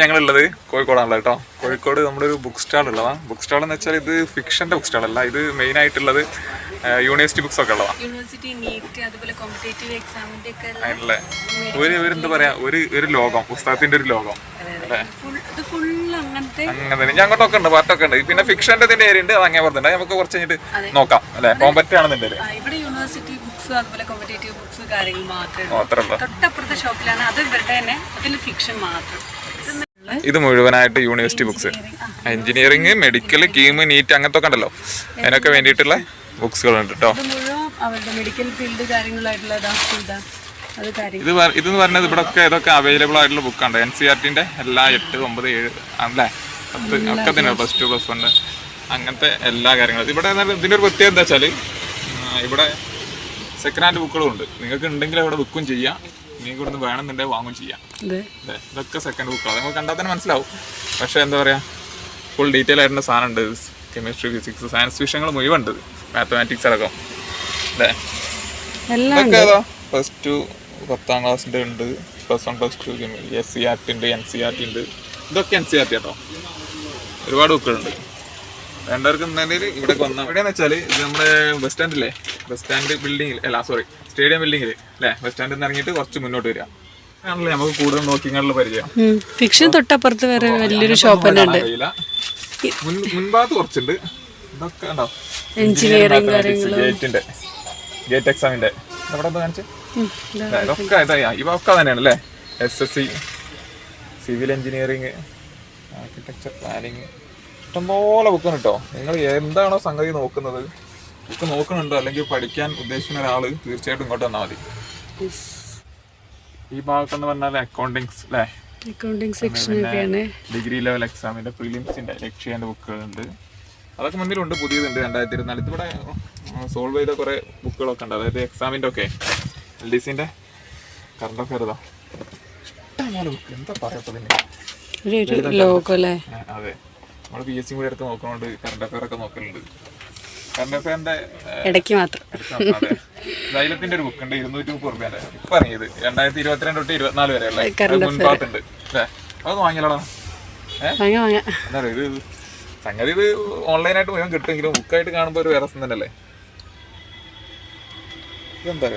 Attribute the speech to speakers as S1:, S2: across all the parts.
S1: ഞങ്ങളുള്ളത്? കോഴിക്കോടാണല്ലോ കേട്ടോ. കോഴിക്കോട് നമ്മുടെ ഒരു ബുക്ക് സ്റ്റാൾ ഉള്ളതാണ് ബുക്ക് സ്റ്റാൾ എന്ന് വെച്ചാൽ ഇത് ഫിക്ഷന്റെ ബുക്ക് സ്റ്റാൾ അല്ല. ഇത് മെയിൻ ആയിട്ടുള്ളത് യൂണിവേഴ്സിറ്റി ബുക്സ് ഒക്കെ ഉള്ളതാണ് അതിനുള്ള ഒരു ഒരു എന്താ പറയാ ഒരു ഒരു ലോകം പുസ്തകത്തിന്റെ ഒരു ലോകം. അല്ലേ? അങ്ങനെ തന്നെ. ഞാൻ അങ്ങോട്ടൊക്കെ ഉണ്ട് പാർട്ടൊക്കെ ഉണ്ട്. പിന്നെ ഫിക്ഷന്റെ ഇതിന്റെ ഏരിയ ഉണ്ട് അത് അങ്ങനെ പറഞ്ഞിട്ടുണ്ട് നമുക്ക് കുറച്ച് കഴിഞ്ഞിട്ട് നോക്കാം അല്ലെ? കോമ്പറ്റ് ആണെന്നുണ്ട്
S2: ആ, ഇവിടെ യൂണിവേഴ്സിറ്റി ബുക്സ് അതുപോലെ കോമ്പറ്റേറ്റീവ് ബുക്സ് കാര്യങ്ങൾ മാത്രമേ തൊട്ടപ്പുറത്തെ ഷോപ്പിലാണ് അത് ഇവരുടെ തന്നെ അതിൽ ഫിക്ഷൻ മാത്രം. ഇത്
S1: മുഴുവനായിട്ട് university books engineering medical KEAM NEET അങ്ങനത്തെ ഒക്കെ ഉണ്ടല്ലോ അതിനൊക്കെ വേണ്ടിയിട്ടുള്ള ബുക്സുകളുണ്ട് കേട്ടോ
S2: മെഡിക്കൽ ഫീൽഡ് കാര്യങ്ങളായിട്ടുള്ള ഇതാ
S1: ഇതെന്ന് പറഞ്ഞത് ഇവിടെ ഒക്കെ ഇതൊക്കെ അവൈലബിൾ ആയിട്ടുള്ള ബുക്കാണ് എൻ സി ആർ ടിന്റെ എല്ലാ എട്ട് ഒമ്പത് ഏഴ് ആണല്ലേ പത്ത് ഒക്കെ തന്നെ പ്ലസ് ടു പ്ലസ് വൺ അങ്ങനത്തെ എല്ലാ കാര്യങ്ങളും. ഇവിടെ ഇതിന്റെ ഒരു പ്രത്യേകത എന്താ വെച്ചാൽ ഇവിടെ സെക്കൻഡ് ഹാൻഡ് ബുക്കുകളും ഉണ്ട്. നിങ്ങൾക്ക് ഉണ്ടെങ്കിൽ അവിടെ ബുക്കും ചെയ്യാം. നിങ്ങൾക്ക് ഇവിടുന്ന് വേണമെന്നുണ്ടെങ്കിൽ വാങ്ങും ചെയ്യാം. ഇതൊക്കെ സെക്കൻഡ് ബുക്കാണ് നമുക്ക് കണ്ടാൽ തന്നെ മനസ്സിലാവും. പക്ഷേ എന്താ പറയുക ഫുൾ ഡീറ്റെയിൽ ആയിട്ടുള്ള സാധനം ഉണ്ട് കെമിസ്ട്രി ഫിസിക്സ് സയൻസ് വിഷയങ്ങൾ മുഴുവൻ ഉണ്ട് മാത്തമാറ്റിക്സ് അടക്കം. അല്ലേ
S2: എല്ലാം
S1: ഇതൊക്കെ ഏതാ? പ്ലസ് ടു പത്താം ക്ലാസ്സിന്റെ ഉണ്ട്. Plus one plus two S C R T ഉണ്ട് എൻ സി ആർ ടി ഉണ്ട്. ഇതൊക്കെ എൻ സി ആർ ടി കേട്ടോ ഒരുപാട് ബുക്കുകളുണ്ട് വേണ്ടവർക്ക് തന്നെ ഇവിടെ വന്ന എവിടെയാന്ന് വെച്ചാൽ ഇത് നമ്മുടെ ബസ് സ്റ്റാൻഡില്ലേ ബസ് സ്റ്റാൻഡ് ബിൽഡിങ്ങിൽ അല്ല സോറി സ്റ്റേഡിയം ബിൽഡിങ്ങിൽ അല്ലേ? ബസ് സ്റ്റാൻഡിൽ നിന്ന് ഇറങ്ങിയിട്ട് കുറച്ച് മുന്നോട്ട് വരിക. ആണല്ലോ നമുക്ക് കൂടുതൽ നോക്കിങ്ങാനുള്ള പരിചയം.
S2: ഫിക്ഷൻ തൊട്ടപ്പുറത്ത് വേറെ വലിയൊരു ഷോപ്പ് തന്നെ ഉണ്ട്
S1: മുൻഭാഗത്ത് കുറച്ചുണ്ട്. ഇതൊക്കെ ഉണ്ടോ.
S2: എഞ്ചിനീയറിംഗ്
S1: ഗേറ്റിന്റെ ഗേറ്റ് എക്സാമിന്റെ ഇവിടെ കാണിച്ചേ? ഇതൊക്കെ ഇതാ ഇവ ഒക്കെ തന്നെയാണ് അല്ലേ? S S C civil engineering architecture planning ഇഷ്ടംപോലെ ബുക്കാണ് കേട്ടോ നിങ്ങൾ എന്താണോ സംഗതി നോക്കുന്നത് ബുക്ക് നോക്കുന്നുണ്ടോ അല്ലെങ്കിൽ പഠിക്കാൻ ഉദ്ദേശിക്കുന്ന ഒരാൾ തീർച്ചയായിട്ടും ഇങ്ങോട്ട് വന്നാൽ മതി. ഈ ഭാഗത്തെന്ന് പറഞ്ഞാൽ അക്കൗണ്ടിങ്സ് അല്ലേ
S2: അക്കൗണ്ടിങ് സെക്ഷൻ ഒക്കെയാണ്.
S1: ഡിഗ്രി ലെവൽ എക്സാമിന്റെ പ്രിലിംസിന്റെ ലക്ഷ്യന്റെ ബുക്കുകളുണ്ട് അതൊക്കെ മുന്നിലുണ്ട് പുതിയതുണ്ട് രണ്ടായിരത്തി ഇരുപത്തിനാല് ഇവിടെ സോൾവ് ചെയ്ത കുറെ ബുക്കുകളൊക്കെ ഉണ്ട്. അതായത് എക്സാമിന്റെ ഒക്കെ എൽ ഡി സിന്റെ കറണ്ട് അഫയർ ഇതാ. ഇഷ്ടംപോലെ ബുക്ക് എന്താ
S2: അല്ലേ
S1: അതെ. നമ്മൾ പി എസ് സി കൂടി എടുത്ത് നോക്കണോണ്ട് കറണ്ട് അഫയർ ഒക്കെ നോക്കലുണ്ട്. കറണ്ട് അഫയറിന്റെ
S2: ഇടയ്ക്ക് മാത്രം.
S1: ലൈലത്തിന്റെ ഒരു ബുക്ക് ഉണ്ട് ഇരുന്നൂറ്റി മുപ്പത് റുപ്യന്റെ ഇപ്പൊ ഇറങ്ങിയത് രണ്ടായിരത്തി ഇരുപത്തിരണ്ട് തൊട്ട് ഇരുപത്തിനാല് വരെ
S2: അല്ലേ
S1: മുൻപാത്തുണ്ട് അല്ലേ? അതൊന്ന് വാങ്ങിയാലോ ഏഹ് ഇത് സംഗതി ഇത് ഓൺലൈനായിട്ട് മുഴുവൻ കിട്ടുമെങ്കിലും ബുക്കായിട്ട് കാണുമ്പോൾ ഒരു വേറെ തന്നെയല്ലേ? ഇതെന്താ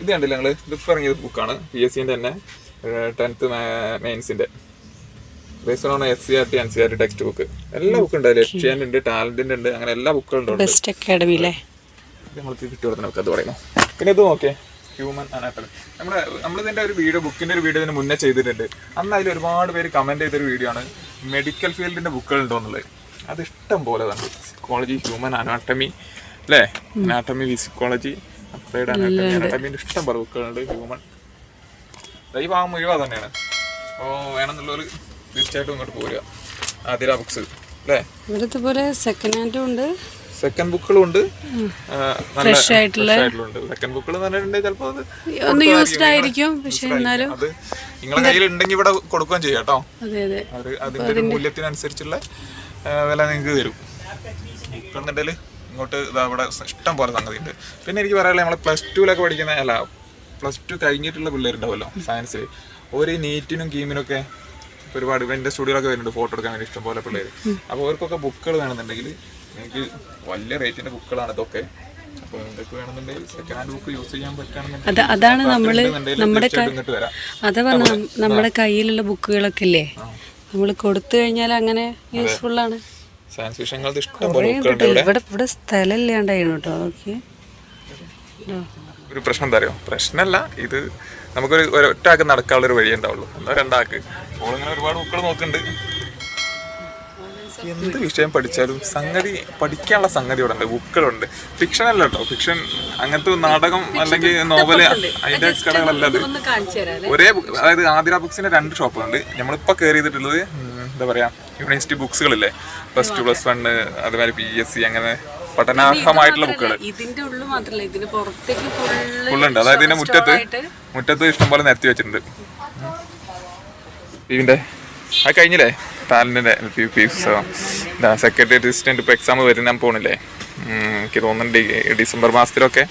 S1: ഇത് കണ്ടില്ല ഞങ്ങൾ ഇതിപ്പോൾ ഇറങ്ങിയത് ബുക്കാണ് പി എസ് സിന്റെ തന്നെ tenth മെയിൻസിന്റെ based on S C R T N C R T text book എല്ലാ ബുക്കും ഉണ്ട്. ലക്ഷ്യാന്റെ ഉണ്ട് ടാലന്റിന്റെ ഉണ്ട് അങ്ങനെ എല്ലാ ബുക്കുകളും
S2: ബെസ്റ്റ് അക്കാഡമി അല്ലേ
S1: ഇത് നമ്മൾക്ക് കിട്ടുവാർത്തന്നെ നമുക്ക് അത് പറയുന്നു. പിന്നെ ഇത് നോക്കിയേ ഹ്യൂമൻ അനാട്ടമി നമ്മുടെ നമ്മളിതിന്റെ ഒരു വീഡിയോ ബുക്കിന്റെ ഒരു വീഡിയോ ഇതിന് മുന്നേ ചെയ്തിട്ടുണ്ട്. അന്ന് അതിൽ ഒരുപാട് പേര് കമന്റ് ചെയ്തൊരു വീഡിയോ ആണ്. മെഡിക്കൽ ഫീൽഡിന്റെ ബുക്കുകൾ ഉണ്ടോ എന്നുള്ളത്. അത് ഇഷ്ടം പോലെ തന്നെ സിക്കോളജി ഹ്യൂമൻ അനാട്ടമി അല്ലേ അനാട്ടമി ഫിസിക്കോളജി അപ്ലൈഡ് അനാട്ടമി അനാട്ടമിന്റെ ഇഷ്ടം പോലെ ബുക്കുകളുണ്ട് ഹ്യൂമൻ ഈ ഭാഗം മുഴുവൻ തന്നെയാണ്. അപ്പോൾ വേണമെന്നുള്ളവർ തീർച്ചയായിട്ടും ഇങ്ങോട്ട് പോരുക. ആതിര ബുക്സ് അല്ലേ?
S2: ഇവിടുത്തെ ഇതുപോലെ സെക്കൻഡ് ഹാൻഡും ഉണ്ട്.
S1: സെക്കൻഡ് ബുക്കുകളും ഉണ്ട്.
S2: ഫ്രഷ് ആയിട്ടുള്ള-
S1: സെക്കൻഡ് ബുക്കുകൾ ചിലപ്പോൾ
S2: ഒന്ന് യൂസ്ഡ് ആയിരിക്കും പക്ഷെ എന്നാലും
S1: അത് നിങ്ങളുടെ കയ്യിൽ ഉണ്ടെങ്കിൽ ഇവിടെ കൊടുക്കുകയും ചെയ്യാം കേട്ടോ.
S2: അതെ അതെ.
S1: അവർ അതിന്റെ ഒരു മൂല്യത്തിനനുസരിച്ചുള്ള വില നിങ്ങൾക്ക് തരും. ബുക്ക് എന്നുണ്ടെങ്കിൽ ഇങ്ങോട്ട് ഇതാ ഇവിടെ ഇഷ്ടം പോലെ സംഗതി ഉണ്ട് പിന്നെ എനിക്ക് പറയാനുള്ളത് നമ്മളെ പ്ലസ് ടുവിലൊക്കെ പഠിക്കുന്ന അല്ല പ്ലസ് ടു കഴിഞ്ഞിട്ടുള്ള പിള്ളേരുണ്ടാവുമല്ലോ സയൻസിൽ ഒരു നീറ്റിനും കീമിനൊക്കെ ഒരുപാട് എന്റെ സ്റ്റുഡിയോയിലൊക്കെ വരുന്നുണ്ട് ഫോട്ടോ എടുക്കാൻ വേണ്ടി ഇഷ്ടം പോലെ പിള്ളേര്. അപ്പോൾ അവർക്കൊക്കെ ബുക്കുകൾ വേണമെന്നുണ്ടെങ്കിൽ എനിക്ക് വലിയ റേറ്റിന്റെ ബുക്കുകളാണ് ഇതൊക്കെ.
S2: അതാണ്
S1: നമ്മൾ
S2: നമ്മുടെ അതാ പറഞ്ഞ നമ്മുടെ കയ്യിലുള്ള ബുക്കുകളൊക്കെ ഇല്ലേ? നമ്മൾ കൊടുത്തു കഴിഞ്ഞാൽ അങ്ങനെ യൂസ്ഫുൾ ആണ്.
S1: സയൻസ്
S2: വിഷയങ്ങൾ. ഇവിടെ ഇവിടെ. സ്ഥലം ഇല്ലാണ്ടായിരുന്നു കേട്ടോ ഓക്കെ
S1: ഒരു പ്രശ്നം എന്താ അറിയോ? പ്രശ്നമല്ല ഇത് നമുക്കൊരു ഒരൊറ്റാക്ക് നടക്കാനുള്ള ഒരു വഴി ഉണ്ടാവുള്ളൂ. എന്നോ രണ്ടാക്ക് ഓളിങ്ങനെ ഒരുപാട് ബുക്കുകൾ നോക്കുന്നുണ്ട് എന്ത് വിഷയം പഠിച്ചാലും സംഗതി പഠിക്കാനുള്ള സംഗതി ഇവിടെ ഉണ്ട് ബുക്കുകളുണ്ട്. ഫിക്ഷൻ അല്ല കേട്ടോ ഫിക്ഷൻ അങ്ങനത്തെ നാടകം അല്ലെങ്കിൽ നോവൽ അതിന്റെ കടകളല്ല അത്. ഒരേ അതായത് ആതിര ബുക്സിന്റെ രണ്ട് ഷോപ്പുണ്ട് നമ്മളിപ്പോ കയറി ചെയ്തിട്ടുള്ളത് ഉം, എന്താ പറയാ യൂണിവേഴ്സിറ്റി ബുക്സുകളില്ലേ? പ്ലസ് ടു പ്ലസ് വൺ അതുമാതിരി പി എസ് സി അങ്ങനെ പഠനാർഹമായിട്ടുള്ള ബുക്കുകൾ
S2: ഇതിന്റെ ഉള്ളു മാത്രമല്ല ഇതിന് പുറത്തേക്ക് ഫുൾ
S1: ഫുള്ളുണ്ട്. അതായത് ഇതിന്റെ മുറ്റത്ത് മുറ്റത്ത് ഇഷ്ടംപോലെ നിരത്തി വെച്ചിട്ടുണ്ട്. ഇതിന്റെ അത് കഴിഞ്ഞില്ലേ? ടാലന്റിന്റെ പി പി സെക്രട്ടറി അസിസ്റ്റന്റ് ഇപ്പൊ എക്സാം വരുന്ന പോണില്ലേ? എനിക്ക് തോന്നുന്നുണ്ട് ഡിസംബർ മാസത്തിലൊക്കെ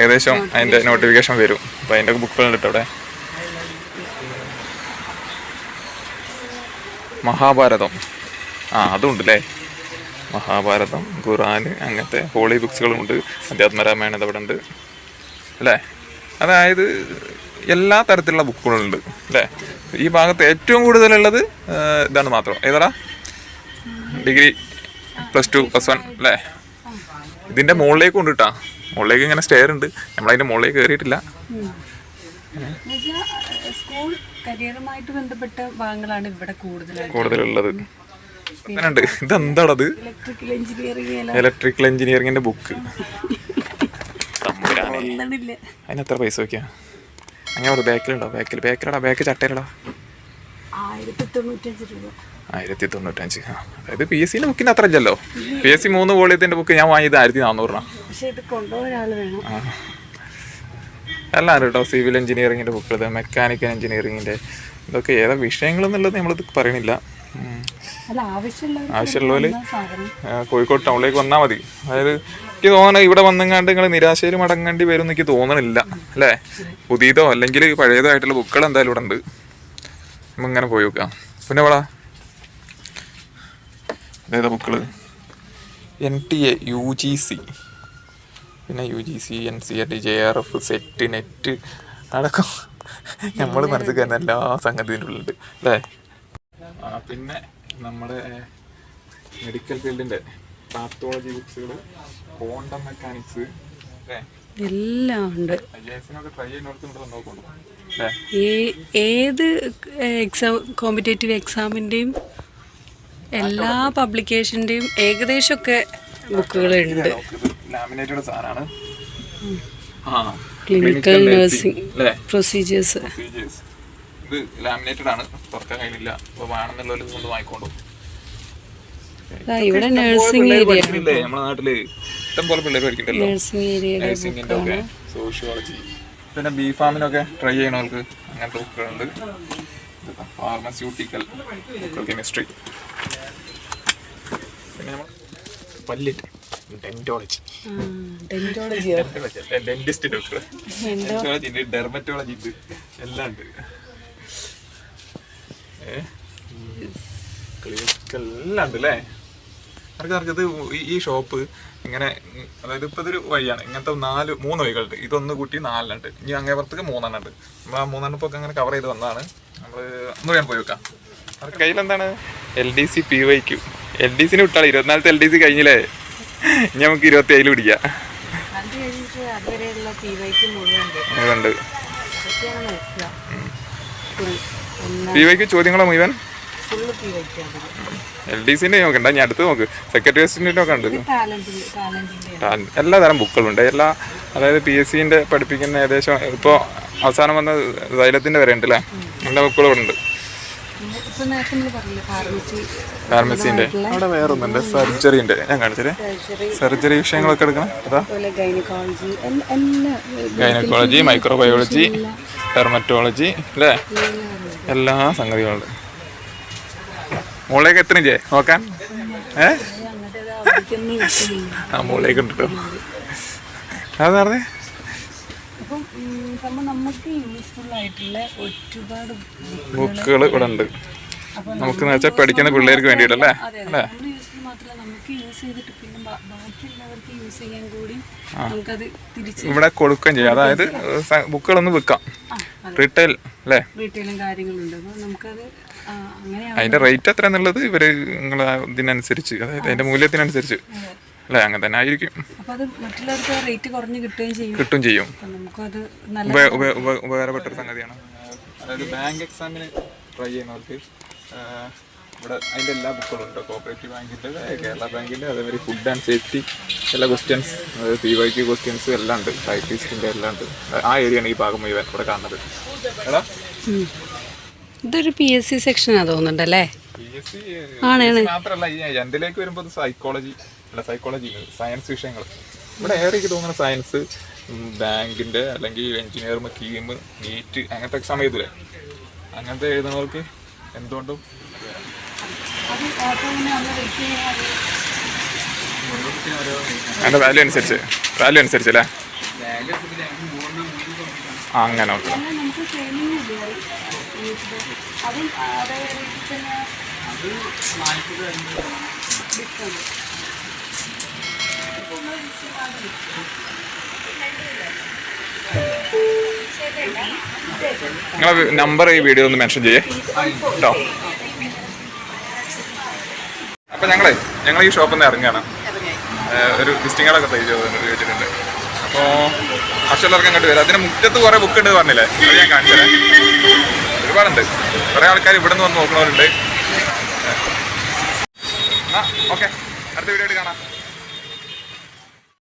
S1: ഏകദേശം അതിന്റെ നോട്ടിഫിക്കേഷൻ വരും. അപ്പൊ അതിന്റെ ബുക്കുകളുണ്ട് ഉണ്ട് അവിടെ. മഹാഭാരതം. ആ അതുണ്ട് അല്ലേ മഹാഭാരതം ഖുറാൻ അങ്ങനത്തെ ഹോളി ബുക്സുകളുമുണ്ട് അധ്യാത്മരാമായണം അവിടെ ഉണ്ട് അല്ലേ അതായത് എല്ലാ തരത്തിലുള്ള ബുക്കുകളുണ്ട് അല്ലേ ഈ ഭാഗത്ത് ഏറ്റവും കൂടുതലുള്ളത് ഇതാണ് മാത്രം ഏതാടാ degree plus two plus one അല്ലേ ഇതിന്റെ മുകളിലേക്ക് ഉണ്ട് കേട്ടാ മുകളിലേക്ക് ഇങ്ങനെ സ്റ്റെയർ ഉണ്ട് നമ്മളതിന്റെ മുകളിലേക്ക് കയറിയിട്ടില്ല
S2: സ്കൂൾ കരിയറുമായിട്ട് ബന്ധപ്പെട്ട ഭാഗങ്ങളാണ് ഇവിടെ
S1: കൂടുതലുള്ളത് ഉണ്ട് ഇതെന്താണത്?
S2: ഇലക്ട്രിക്കൽ എഞ്ചിനീയറിംഗ്
S1: ഇലക്ട്രിക്കൽ എഞ്ചിനീയറിംഗിന്റെ ബുക്ക് അതിന് എത്ര പൈസ വെക്കാ? അങ്ങനെ പറ ബാക്കിലുണ്ടോ? ബാക്കിൽ ബാക്കിലടാ ബാക്ക് ചട്ടയിലടാ
S2: ആയിരത്തി തൊണ്ണൂറ്റഞ്ച്
S1: അതായത് പി എസ് സിന്റെ ബുക്കിന് അത്ര ഇല്ലല്ലോ. പി എസ് സി മൂന്ന് വോളിയത്തിന്റെ ബുക്ക് ഞാൻ വാങ്ങിയത് ആയിരത്തി നാനൂറിനാ
S2: പക്ഷെ ഇത് കൊണ്ടുപോകാൻ വേണം.
S1: എല്ലാം കേട്ടോ സിവിൽ എഞ്ചിനീയറിംഗിന്റെ ബുക്കുകൾ മെക്കാനിക്കൽ എഞ്ചിനീയറിംഗിന്റെ ഇതൊക്കെ ഏതാ വിഷയങ്ങൾ എന്നുള്ളത് നമ്മളിത് പറയണില്ല. ഉം.
S2: അല്ല ആവശ്യമുള്ള
S1: ആവശ്യമുള്ളവര്
S2: സാധനം.
S1: കോഴിക്കോട് ടൗണിലേക്ക് വന്നാൽ മതി. അതായത് എനിക്ക് തോന്നണ ഇവിടെ വന്നെങ്ങാണ്ട് നിങ്ങൾ നിരാശയിൽ മടങ്ങേണ്ടി വരും എന്ന് എനിക്ക് തോന്നണില്ല അല്ലേ? പുതിയതോ അല്ലെങ്കിൽ പഴയതോ ആയിട്ടുള്ള ബുക്കുകൾ എന്തായാലും ഇവിടെ ഉണ്ട്. നമ്മൾ ഇങ്ങനെ പോയി നോക്കാം. പിന്നെ വളാ അതേതാ ബുക്കുകൾ N T A U G C പിന്നെ U G C N C R T J R F SET NET അടക്കം നമ്മൾ മനസ്സിലാക്കുന്ന എല്ലാ സംഗതിന്റെ ഉള്ളിലുണ്ട് അല്ലേ? ആ പിന്നെ നമ്മുടെ മെഡിക്കൽ ഫീൽഡിന്റെ പാത്തോളജി ബുക്സുകൾ ക്വാണ്ടം മെക്കാനിക്സ്
S2: എല്ലാം ഉണ്ട്. ഏത് എക്സാം കോമ്പറ്റേറ്റീവ് എക്സാമിന്റെയും എല്ലാ പബ്ലിക്കേഷന്റെയും ഏകദേശമൊക്കെ ബുക്കുകളുണ്ട്
S1: ലാമിനേറ്റഡ് സാധനമാണ്.
S2: ക്ലിനിക്കൽ നഴ്സിംഗ് പ്രൊസീജിയേഴ്സ്
S1: ഇത് ലാമിനേറ്റഡ് ആണ്. തുറക്കാൻ കഴിയില്ല അപ്പോൾ വേണമെന്നുള്ളവർ കൊണ്ട് വാങ്ങിക്കൊണ്ടു
S2: ഇവിടെ നഴ്സിംഗ് ഏരിയ
S1: നമ്മുടെ നാട്ടിൽ ഇഷ്ടം പോലെ പിള്ളേർ പഠിക്കണ്ടല്ലോ നഴ്സിംഗിന്റെ ഒക്കെ സോഷ്യോളജി പിന്നെ ബി ഫാമിനൊക്കെ ട്രൈ ചെയ്യണവർക്ക് അങ്ങനത്തെ ബുക്കുകളുണ്ട്. ഫാർമസ്യൂട്ടിക്കൽ കെമിസ്ട്രി പിന്നെ നമ്മൾ പല്ലിറ്റ് ഡെന്റോളജി
S2: ഡെന്റോളജി
S1: ഡെന്റിസ്റ്റ് ബുക്ക് ഡെന്റോളജി ഉണ്ട് ഡെർമറ്റോളജി ഉണ്ട് എല്ലാം ഉണ്ട് ക്ലിനിക്കൽ എല്ലാം ഉണ്ട് അല്ലേ ഈ- ഷോപ്പ് ഇങ്ങനെ അതായത് ഇപ്പൊ ഇതൊരു വഴിയാണ്. ഇങ്ങനത്തെ നാല് മൂന്ന് വഴികളുണ്ട്. ഇതൊന്ന് കൂട്ടി നാലെണ്ണുണ്ട് ഇനി അങ്ങേ പുറത്തേക്ക് മൂന്നെണ്ണം ഉണ്ട്. നമ്മൾ ആ മൂന്നെണ്ണം ഇപ്പൊ അങ്ങനെ കവർ ചെയ്ത് വന്നതാണ്. നമ്മൾ ഒന്ന് ഞാൻ പോയി വെക്കാം അവർക്ക് കയ്യിൽ എന്താണ്? L D C P Y Q L D സിന് വിട്ടാളെ. ഇരുപത്തിനാലത്തെ എൽ ഡി സി കഴിഞ്ഞില്ലേ? ഇനി നമുക്ക് ഇരുപത്തി ഏഴിൽ പിടിക്കാം
S2: പി വൈക്ക്
S1: ചോദ്യങ്ങളോ മുഴുവൻ? എൽ ഡി സിന്റെ നോക്കണ്ട ഞാൻ അടുത്ത് നോക്ക്. സെക്രട്ടറി
S2: അസിസ്റ്റന്റ്
S1: ടാലന്റ് എല്ലാ തരം ബുക്കുകളുണ്ട്. എല്ലാ അതായത് പി എസ് സിന്റെ പഠിപ്പിക്കുന്ന ഏകദേശം ഇപ്പോ അവസാനം വന്ന സൈലത്തിന്റെ വരെ ഉണ്ട് അല്ലേ എല്ലാ ബുക്കുകളും ഉണ്ട്
S2: ഇപ്പൊ നേരത്തെ നമ്മൾ പറഞ്ഞില്ലേ ഫാർമസി
S1: ഫാർമസിന്റെ അവിടെ വേറെ ഒന്നുണ്ട് സർജറിന്റെ ഞാൻ കാണിച്ചേ
S2: സർജറി
S1: വിഷയങ്ങളൊക്കെ എടുക്കണം. അതാ.
S2: ഗൈനക്കോളജി
S1: മൈക്രോബയോളജി ഡെർമറ്റോളജി അല്ലേ? എല്ലാ സംഗതികളുണ്ട്. മുകളിലേക്ക് എത്ര ചെയ്യേ. നോക്കാൻ. ഏ? ആ മോളേക്ക് ഉണ്ട് കേട്ടോ അത് പറഞ്ഞേ?
S2: അപ്പം സംഭവം നമുക്ക് യൂസ്ഫുൾ ആയിട്ടുള്ള ഒരുപാട്
S1: ബുക്കുകൾ ഇവിടെ ഉണ്ട്. നമുക്ക് വെച്ചാൽ പഠിക്കുന്ന പിള്ളേർക്ക് വേണ്ടിയിട്ടല്ലേ
S2: നമുക്കത് തിരിച്ച്
S1: ഇവിടെ കൊടുക്കുകയും ചെയ്യാം. അതായത് ബുക്കുകളൊന്ന് വിൽക്കാം റീറ്റെയിൽ അല്ലേ?
S2: റീറ്റെയിലും കാര്യങ്ങളുണ്ട്. അപ്പോൾ നമുക്കത് അങ്ങനെയാണ്
S1: അതിന്റെ റേറ്റ് എത്ര എന്നുള്ളത് ഇവർ നിങ്ങൾ ഇതിനനുസരിച്ച് അതായത് അതിന്റെ മൂല്യത്തിനനുസരിച്ച്. അല്ലേ? അങ്ങനെ തന്നെ ആയിരിക്കും.
S2: അപ്പോൾ അത് മറ്റുള്ളവർക്ക് റേറ്റ് കുറഞ്ഞ് കിട്ടുകയും ചെയ്യും.
S1: കിട്ടും ചെയ്യും.
S2: അപ്പം നമുക്കത് നല്ല
S1: ഉപ- ഉപ- ഉപ- ഉപകാരപ്പെട്ട ഒരു സംഗതിയാണ്? അതായത് ബാങ്ക് എക്സാമിന് ട്രൈ ചെയ്യുന്നവർക്ക് ഇവിടെ അതിന്റെ എല്ലാ ബുക്കുകളും ഉണ്ട് കോപ്പറേറ്റീവ് ബാങ്കിന്റെ കേരള ബാങ്കിന്റെ അതേമാതിരി ഫുഡ് ആൻഡ് സേഫ്റ്റി എല്ലാ questions P Y Q questions എല്ലാം ഉണ്ട്. ടൈപ്പിസ്റ്റിന്റെ എല്ലാം ഉണ്ട്. ആ ഏരിയയാണ് ഈ ഭാഗം മുഴുവൻ ഇവിടെ കാണുന്നത്. എടാ?
S2: ഇതൊരു പി എസ് സി സെക്ഷനാണ് തോന്നുന്നുണ്ടല്ലേ ആണാണ്.
S1: മാത്രമല്ല ഈ എന്തിലേക്ക് വരുമ്പോൾ സൈക്കോളജി അല്ല സൈക്കോളജി സയൻസ് വിഷയങ്ങൾ ഇവിടെ ഏറെ എനിക്ക് തോന്നുന്ന സയൻസ് ബാങ്കിന്റെ അല്ലെങ്കിൽ എഞ്ചിനീയർ കീം നീറ്റ് അങ്ങനത്തെ എക്സാം എഴുതില്ലേ അങ്ങനത്തെ എഴുതുന്നവർക്ക് എന്തുകൊണ്ടും
S2: നമ്മൾ
S1: അതിന്റെ വാല്യൂ അനുസരിച്ച്. വാല്യൂ അനുസരിച്ച് അല്ലേ? അങ്ങനെ ഓക്കെ
S2: നമുക്ക്
S1: നിങ്ങളെ നമ്പർ ഈ വീഡിയോ ഒന്ന് മെൻഷൻ ചെയ്യേ. കേട്ടോ അപ്പൊ ഞങ്ങളെ ഞങ്ങൾ ഈ ഷോപ്പിൽ നിന്ന് ഇറങ്ങുകയാണ് ഒരു വിസിറ്റിംഗ് തയ്ച്ചു വെച്ചിട്ടുണ്ട്. അപ്പോൾ ആവശ്യമുള്ളവർക്ക് അങ്ങോട്ട് വരാം. അതിന് മുറ്റത്ത് കുറേ ബുക്ക് ഉണ്ട് പറഞ്ഞില്ലേ? അത് ഞാൻ കാണിച്ചത് ഒരുപാടുണ്ട്. കുറേ ആൾക്കാർ ഇവിടെ നിന്ന് വന്ന് നോക്കുന്നവരുണ്ട് എന്നാ ഓക്കെ. അടുത്ത വീഡിയോ ആയിട്ട് കാണാം.